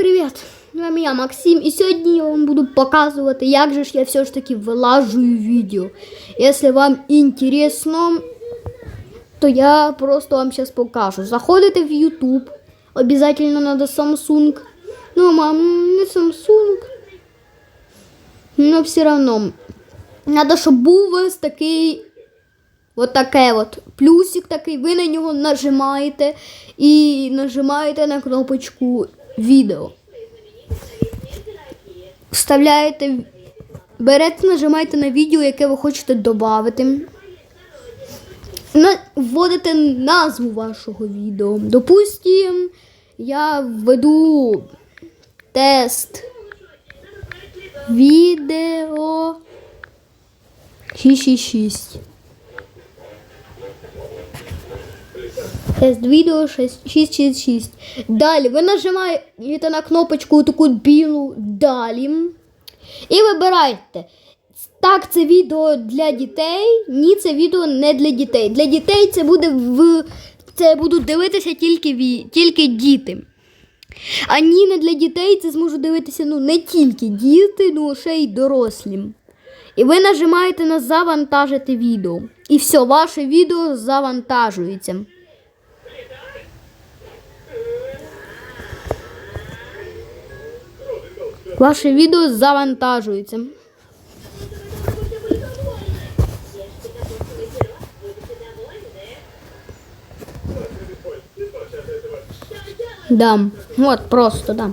привіт! З вами я Максим, і сьогодні я вам буду показувати, як же ж я все ж таки вилажую відео. Якщо вам інтересно, то я просто вам зараз покажу. Заходите в YouTube, обязательно надо Samsung. Ну, мам, не Samsung. Но все равно. Надо, щоб був вас такий От таке от плюсик такий, ви на нього нажимаєте і нажимаєте на кнопочку відео. Вставляєте, берете, нажимаєте на відео, яке ви хочете додати. Вводите назву вашого відео. Допустим, я введу тест відео 666. Тест відео 666. Далі ви нажимаєте на кнопочку таку білу далі. І вибираєте. Так, це відео для дітей. Ні, це відео не для дітей. Для дітей це буде в. Це будуть дивитися тільки, ві... тільки діти. А ні, не для дітей це зможуть дивитися ну, не тільки діти, ну ще й дорослі. І ви нажимаєте на завантажити відео. І все, ваше відео завантажується. Ваше відео завантажується. Да, Вот просто да.